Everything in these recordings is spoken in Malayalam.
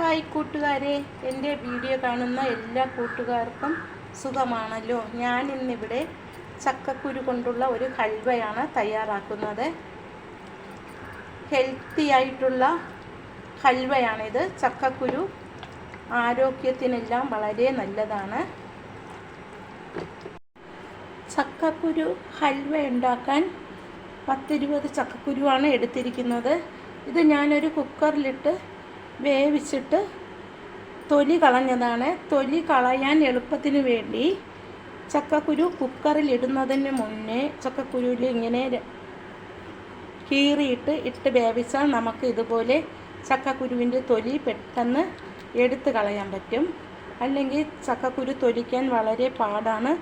ഹായ് കൂട്ടുകാരെ. എന്റെ വീഡിയോ കാണുന്ന എല്ലാ കൂട്ടുകാർക്കും സുഖമാണല്ലോ? ഞാൻ ഇന്നിവിടെ ചക്കക്കുരു കൊണ്ടുള്ള ഒരു ഹൽവയാണ് തയ്യാറാക്കുന്നത്. ഹെൽത്തി ആയിട്ടുള്ള ഹൽവയാണിത്. ചക്കക്കുരു ആരോഗ്യത്തിനെല്ലാം വളരെ നല്ലതാണ്. ചക്കക്കുരു ഹൽവ ഉണ്ടാക്കാൻ പത്തിരുപത് ചക്കക്കുരുവാണ് എടുത്തിരിക്കുന്നത്. ഇത് ഞാനൊരു കുക്കറിലിട്ട് വേവിച്ചിട്ട് തൊലി കളഞ്ഞതാണ്. തൊലി കളയാൻ എളുപ്പത്തിന് വേണ്ടി ചക്കക്കുരു കുക്കറിൽ ഇടുന്നതിന് മുന്നേ ചക്കക്കുരുവിൽ ഇങ്ങനെ കീറിയിട്ട് ഇട്ട് വേവിച്ചാൽ നമുക്ക് ഇതുപോലെ ചക്കക്കുരുവിന്റെ തൊലി പെട്ടെന്ന് എടുത്ത് കളയാൻ പറ്റും. അല്ലെങ്കിൽ ചക്കക്കുരു തൊലിക്കാൻ വളരെ പാടാണ്.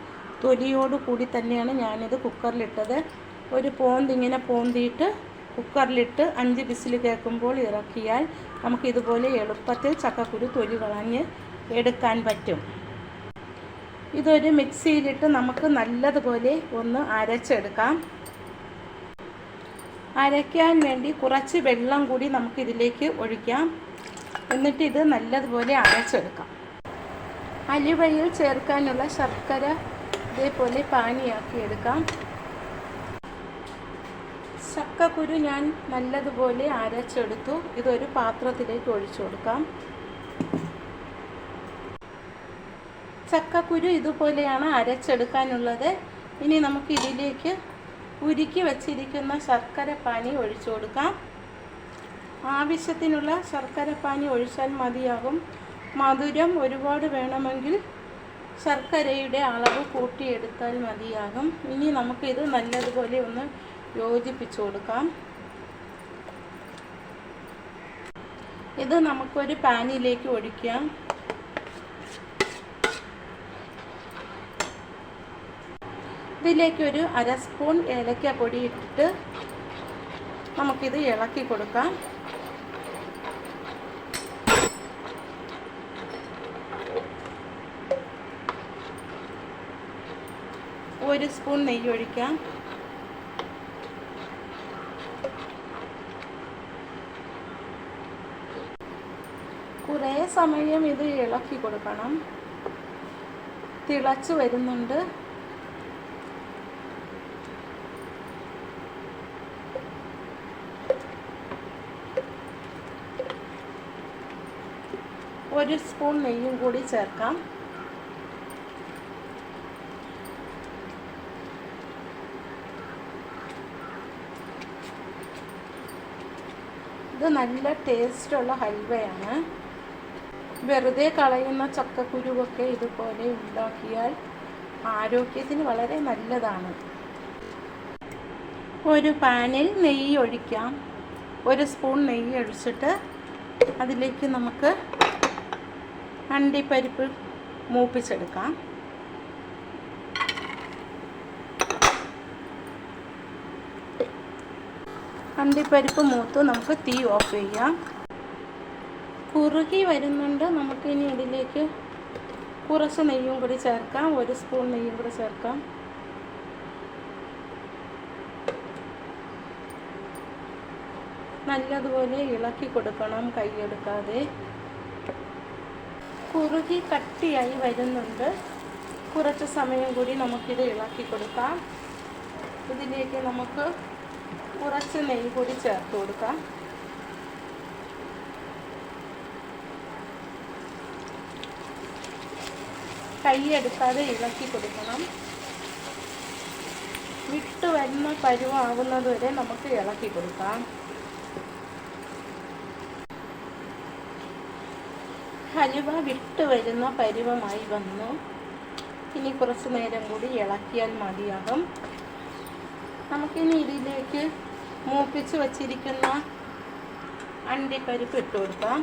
തൊലിയോട് കൂടി തന്നെയാണ് ഞാനിത് കുക്കറിലിട്ടത്. ഒരു പോന്തിങ്ങനെ പോന്തിയിട്ട് കുക്കറിലിട്ട് അഞ്ച് വിസിൽ കേൾക്കുമ്പോൾ ഇറക്കിയാൽ നമുക്ക് ഇതുപോലെ എളുപ്പത്തിൽ ചക്കക്കുരു തൊലി കളഞ്ഞ് എടുക്കാൻ പറ്റും. ഇതൊരു മിക്സിയിലിട്ട് നമുക്ക് നല്ലതുപോലെ ഒന്ന് അരച്ചെടുക്കാം. അരയ്ക്കാൻ വേണ്ടി കുറച്ച് വെള്ളം കൂടി നമുക്ക് ഇതിലേക്ക് ഒഴിക്കാം. എന്നിട്ട് ഇത് നല്ലതുപോലെ അരച്ചെടുക്കാം. അലുവയിൽ ചേർക്കാനുള്ള ശർക്കര ഇതേപോലെ പാനിയാക്കി എടുക്കാം. ചക്കക്കുരു ഞാൻ നല്ലതുപോലെ അരച്ചെടുത്തു. ഇതൊരു പാത്രത്തിലേക്ക് ഒഴിച്ചു കൊടുക്കാം. ചക്കക്കുരു ഇതുപോലെയാണ് അരച്ചെടുക്കാനുള്ളത്. ഇനി നമുക്ക് ഇതിലേക്ക് ഉരുക്കി വച്ചിരിക്കുന്ന ശർക്കര പാനി ഒഴിച്ചു കൊടുക്കാം. ആവശ്യത്തിനുള്ള ശർക്കര പാനി ഒഴിച്ചാൽ മതിയാകും. മധുരം ഒരുപാട് വേണമെങ്കിൽ ശർക്കരയുടെ അളവ് കൂട്ടിയെടുത്താൽ മതിയാകും. ഇനി നമുക്കിത് നല്ലതുപോലെ ഒന്ന് യോജിപ്പിച്ചു കൊടുക്കാം. ഇത് നമുക്കൊരു പാനിലേക്ക് ഒഴിക്കാം. ഇതിലേക്ക് ഒരു അര സ്പൂൺ ഏലക്ക പൊടി ഇട്ടിട്ട് നമുക്കിത് ഇളക്കി കൊടുക്കാം. ഒരു സ്പൂൺ നെയ്യ് ഒഴിക്കാം. കുറേ സമയം ഇത് ഇളക്കി കൊടുക്കണം. തിളച്ച് വരുന്നുണ്ട്. ഒരു സ്പൂൺ നെയ്യും കൂടി ചേർക്കാം. ഇത് നല്ല ടേസ്റ്റുള്ള ഹൽവയാണ്. വെറുതെ കളയുന്ന ചക്കക്കുരുവൊക്കെ ഇതുപോലെ ഉണ്ടാക്കിയാൽ ആരോഗ്യത്തിന് വളരെ നല്ലതാണ്. ഒരു പാനിൽ നെയ്യ് ഒഴിക്കാം. ഒരു സ്പൂൺ നെയ്യ് ഒഴിച്ചിട്ട് അതിലേക്ക് നമുക്ക് അണ്ടിപ്പരിപ്പ് മൂപ്പിച്ചെടുക്കാം. അണ്ടിപ്പരിപ്പ് മൂത്ത് നമുക്ക് തീ ഓഫ് ചെയ്യാം. കുറുകി വരുന്നുണ്ട്. നമുക്കിനി ഇതിലേക്ക് കുറച്ച് നെയ്യും കൂടി ചേർക്കാം. ഒരു സ്പൂൺ നെയ്യും കൂടി ചേർക്കാം. നല്ലതുപോലെ ഇളക്കി കൊടുക്കണം. കൈയെടുക്കാതെ കുറുകി കട്ടിയായി വരുന്നുണ്ട്. കുറച്ച് സമയം കൂടി നമുക്കിത് ഇളക്കി കൊടുക്കാം. ഇതിലേക്ക് നമുക്ക് കുറച്ച് നെയ്യ് കൂടി ചേർത്ത് കൊടുക്കാം. കൈയെടുക്കാതെ ഇളക്കി കൊടുക്കണം. വിട്ട് വരുന്ന പരുവാകുന്നത് വരെ നമുക്ക് ഇളക്കി കൊടുക്കാം. ഹലുവ വിട്ട് വരുന്ന പരുവമായി വന്നു. ഇനി കുറച്ച് നേരം കൂടി ഇളക്കിയാൽ മതിയാകും. നമുക്കിനി ഇതിലേക്ക് മൂപ്പിച്ച് വച്ചിരിക്കുന്ന അണ്ടിപ്പരിപ്പ് ഇട്ട് കൊടുക്കാം.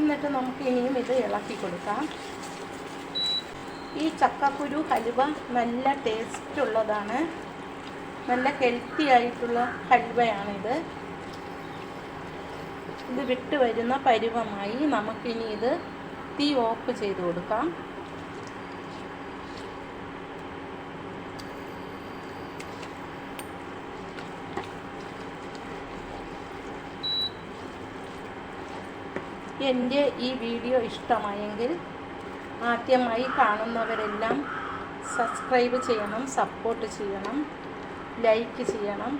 എന്നിട്ട് നമുക്ക് ഇനിയും ഇത് ഇളക്കി കൊടുക്കാം. ഈ ചക്കക്കുരു ഹലുവ നല്ല ടേസ്റ്റ് ഉള്ളതാണ്. നല്ല ഹെൽത്തി ആയിട്ടുള്ള ഹൽവയാണിത് ഇത് വിട്ട് വരുന്ന പരുവമായി നമുക്കിനി ഇത് തീ ഓഫ് ചെയ്ത് കൊടുക്കാം. എന്റെ ഈ വീഡിയോ ഇഷ്ടമായെങ്കിൽ ആദ്യമായി കാണുന്നവരെല്ലാം സബ്സ്ക്രൈബ് ചെയ്യണം സപ്പോർട്ട് ചെയ്യണം ലൈക്ക് ചെയ്യണം.